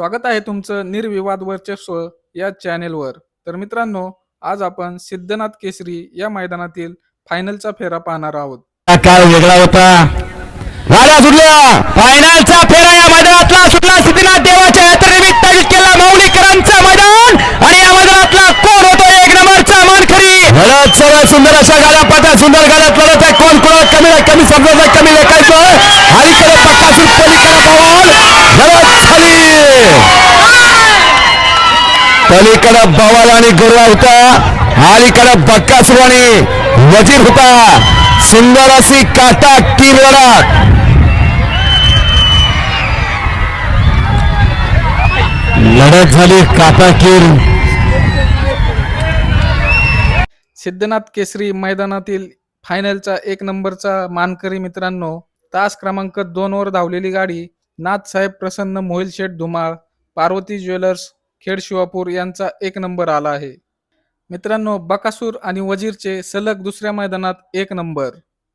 स्वागत आहे तुमचं निर्विवाद वर्चस्व या चॅनेलवर. तर मित्रांनो आज आपण सिद्धनाथ केसरी या मैदानातील फायनलचा फेरा पाहणार आहोत. हा काळ वेगळा होता. गाड्या सुटल्या फायनलचा फेरा या मैदानातला सुटला. सिद्धनाथ देवाच्या यात्रेनिमित्त केला मौलिकरांचा मैदान आणि या मैदानातला कोण होतो एक नंबरचा मानखरी सुंदर अशा गाड्या पाट्या सुंदर गाड्यात लढत आहे. कोण कोणाला कमी आहे कमी समजायचं कमी लेखायचं अलीकडे पक्कासूर पलीकडे पवन लढत झाली पलीकडे बवाल आणि गुरुवा होता. अलीकडे बक्कासूर आणि वजीर होता. सुंदर अशी काटा टीम लढत लढत झाली काटा कीर सिद्धनाथ केसरी मैदानातील फायनलचा एक नंबरचा मानकरी मित्रांनो तास क्रमांक दोन वर धावलेली गाडी नाथसाहेब प्रसन्न मोहिल शेठ धुमाळ पार्वती ज्वेलर्स खेड शिवापूर यांचा एक नंबर आला आहे. मित्रांनो बकासूर आणि वजीरचे सलग दुसऱ्या मैदानात एक नंबर.